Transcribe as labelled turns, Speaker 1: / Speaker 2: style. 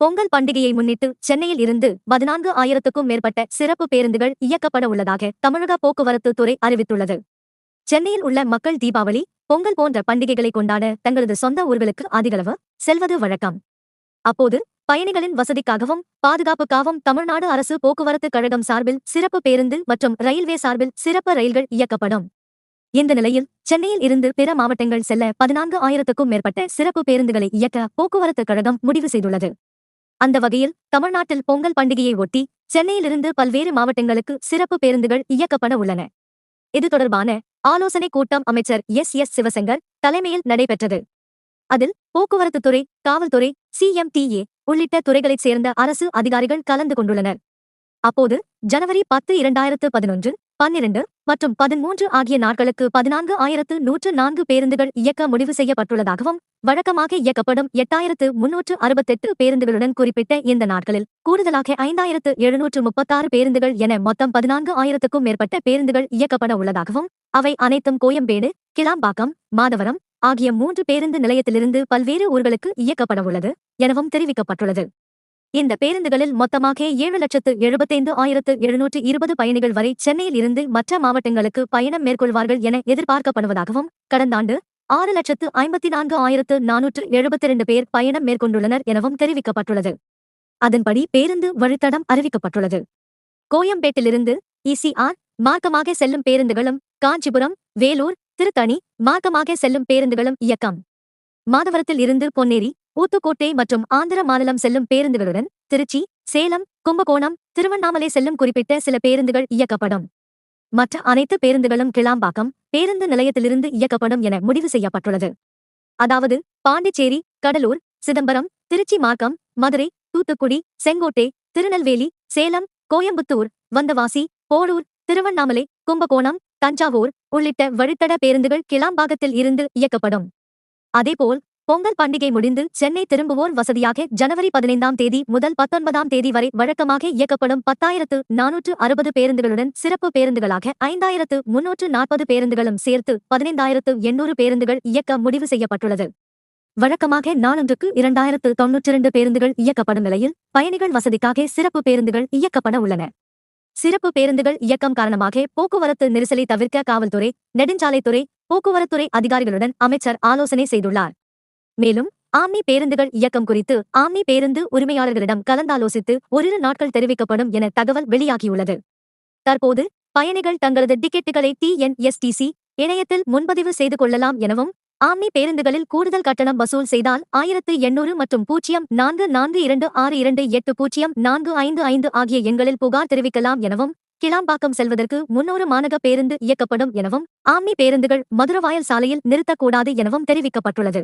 Speaker 1: பொங்கல் பண்டிகையை முன்னிட்டு சென்னையில் இருந்து பதினான்கு ஆயிரத்துக்கும் மேற்பட்ட சிறப்பு பேருந்துகள் இயக்கப்பட உள்ளதாக தமிழக போக்குவரத்து துறை அறிவித்துள்ளது. சென்னையில் உள்ள மக்கள் தீபாவளி பொங்கல் போன்ற பண்டிகைகளை கொண்டாட தங்களது சொந்த ஊர்களுக்கு அதிகளவு செல்வது வழக்கம். அப்போது பயணிகளின் வசதிக்காகவும் பாதுகாப்புக்காகவும் தமிழ்நாடு அரசு போக்குவரத்து கழகம் சார்பில் சிறப்பு பேருந்து மற்றும் ரயில்வே சார்பில் சிறப்பு ரயில்கள் இயக்கப்படும். இந்த நிலையில் சென்னையில் இருந்து பிற மாவட்டங்கள் செல்ல பதினான்கு ஆயிரத்துக்கும் மேற்பட்ட சிறப்பு பேருந்துகளை இயக்க போக்குவரத்து கழகம் முடிவு செய்துள்ளது. அந்த வகையில் தமிழ்நாட்டில் பொங்கல் பண்டிகையை ஒட்டி சென்னையிலிருந்து பல்வேறு மாவட்டங்களுக்கு சிறப்பு பேருந்துகள் இயக்கப்பட உள்ளன. இது தொடர்பான ஆலோசனைக் கூட்டம் அமைச்சர் எஸ். எஸ். சிவசங்கர் தலைமையில் நடைபெற்றது. அதில் போக்குவரத்துத்துறை காவல்துறை சிஎம்டிஏ உள்ளிட்ட துறைகளைச் சேர்ந்த அரசு அதிகாரிகள் கலந்து கொண்டுள்ளனர். அப்போது ஜனவரி பத்து இரண்டாயிரத்து பதினொன்று பன்னிரண்டு மற்றும் பதிமூன்று ஆகிய நாட்களுக்கு பதினான்கு ஆயிரத்து நூற்று நான்கு பேருந்துகள் இயக்க முடிவு செய்யப்பட்டுள்ளதாகவும் வழக்கமாக இயக்கப்படும் எட்டாயிரத்து முன்னூற்று அறுபத்தெட்டு பேருந்துகளுடன் குறிப்பிட்ட இந்த நாட்களில் கூடுதலாக ஐந்தாயிரத்து எழுநூற்று முப்பத்தாறு பேருந்துகள் என மொத்தம் பதினான்கு ஆயிரத்துக்கும் மேற்பட்ட பேருந்துகள் இயக்கப்பட உள்ளதாகவும் அவை அனைத்தும் கோயம்பேடு கிளாம்பாக்கம் மாதவரம் ஆகிய மூன்று பேருந்து நிலையத்திலிருந்து பல்வேறு ஊர்களுக்கு இயக்கப்பட உள்ளது எனவும் தெரிவிக்கப்பட்டுள்ளது. இந்த பேருந்துகளில் மொத்தமாக ஏழு லட்சத்து எழுபத்தைந்து ஆயிரத்து எழுநூற்று இருபது பயணிகள் வரை சென்னையில் இருந்து மற்ற மாவட்டங்களுக்கு பயணம் மேற்கொள்வார்கள் என எதிர்பார்க்கப்படுவதாகவும் கடந்த ஆண்டு ஆறு லட்சத்து ஐம்பத்தி நான்கு ஆயிரத்து நானூற்று எழுபத்தி இரண்டு பேர் பயணம் மேற்கொண்டுள்ளனர் எனவும் தெரிவிக்கப்பட்டுள்ளது. அதன்படி பேருந்து வழித்தடம் அறிவிக்கப்பட்டுள்ளது. கோயம்பேட்டிலிருந்து இசிஆர் மார்க்கமாக செல்லும் பேருந்துகளும் காஞ்சிபுரம் வேலூர் திருத்தணி மார்க்கமாக செல்லும் பேருந்துகளும் இயக்கம். மாதவரத்தில் இருந்து பொன்னேரி ஊத்துக்கோட்டை மற்றும் ஆந்திர மாநிலம் செல்லும் பேருந்துகளுடன் திருச்சி சேலம் கும்பகோணம் திருவண்ணாமலை செல்லும் குறிப்பிட்ட சில பேருந்துகள் இயக்கப்படும். மற்ற அனைத்து பேருந்துகளும் கிளாம்பாக்கம் பேருந்து நிலையத்திலிருந்து இயக்கப்படும் என முடிவு செய்யப்பட்டுள்ளது. அதாவது பாண்டிச்சேரி கடலூர் சிதம்பரம் திருச்சி மார்க்கம் மதுரை தூத்துக்குடி செங்கோட்டை திருநெல்வேலி சேலம் கோயம்புத்தூர் வந்தவாசி போரூர் திருவண்ணாமலை கும்பகோணம் தஞ்சாவூர் உள்ளிட்ட வழித்தட பேருந்துகள் கிளாம்பாக்கத்தில் இருந்து இயக்கப்படும். அதேபோல் பொங்கல் பண்டிகை முடிந்து சென்னை திரும்புவோர் வசதியாக ஜனவரி பதினைந்தாம் தேதி முதல் பத்தொன்பதாம் தேதி வரை வழக்கமாக இயக்கப்படும் பத்தாயிரத்து நானூற்று அறுபது பேருந்துகளுடன் சிறப்பு பேருந்துகளாக ஐந்தாயிரத்து முன்னூற்று நாற்பது பேருந்துகளும் சேர்த்து பதினைந்தாயிரத்து எண்ணூறு பேருந்துகள் இயக்க முடிவு செய்யப்பட்டுள்ளது. வழக்கமாக நாளொன்றுக்கு இரண்டாயிரத்து தொன்னூற்றிரண்டு பேருந்துகள் இயக்கப்படும் நிலையில் பயணிகள் வசதிக்காக சிறப்பு பேருந்துகள் இயக்கப்பட உள்ளன. சிறப்பு பேருந்துகள் இயக்கம் காரணமாக போக்குவரத்து நெரிசலை தவிர்க்க காவல்துறை நெடுஞ்சாலைத்துறை போக்குவரத்துறை அதிகாரிகளுடன் அமைச்சர் ஆலோசனை செய்துள்ளார். மேலும் ஆம்னி பேருந்துகள் இயக்கம் குறித்து ஆம்னி பேருந்து உரிமையாளர்களிடம் கலந்தாலோசித்து ஓரிரு நாட்கள் தெரிவிக்கப்படும் என தகவல் வெளியாகியுள்ளது. தற்போது பயணிகள் தங்களது டிக்கெட்டுகளை டிஎன்எஸ்டிசி இணையத்தில் முன்பதிவு செய்து கொள்ளலாம் எனவும் ஆம்னி பேருந்துகளில் கூடுதல் கட்டணம் வசூல் செய்தால் ஆயிரத்து எண்ணூறு மற்றும் பூஜ்ஜியம் நான்கு நான்கு இரண்டு ஆறு இரண்டு எட்டு பூஜ்ஜியம் நான்கு ஐந்து ஐந்து ஆகிய எண்களில் புகார் தெரிவிக்கலாம் எனவும் கிளாம்பாக்கம் செல்வதற்கு முன்னூறு மாநக பேருந்து இயக்கப்படும் எனவும் ஆம்னி பேருந்துகள் மதுரவாயல் சாலையில் நிறுத்தக்கூடாது எனவும் தெரிவிக்கப்பட்டுள்ளது.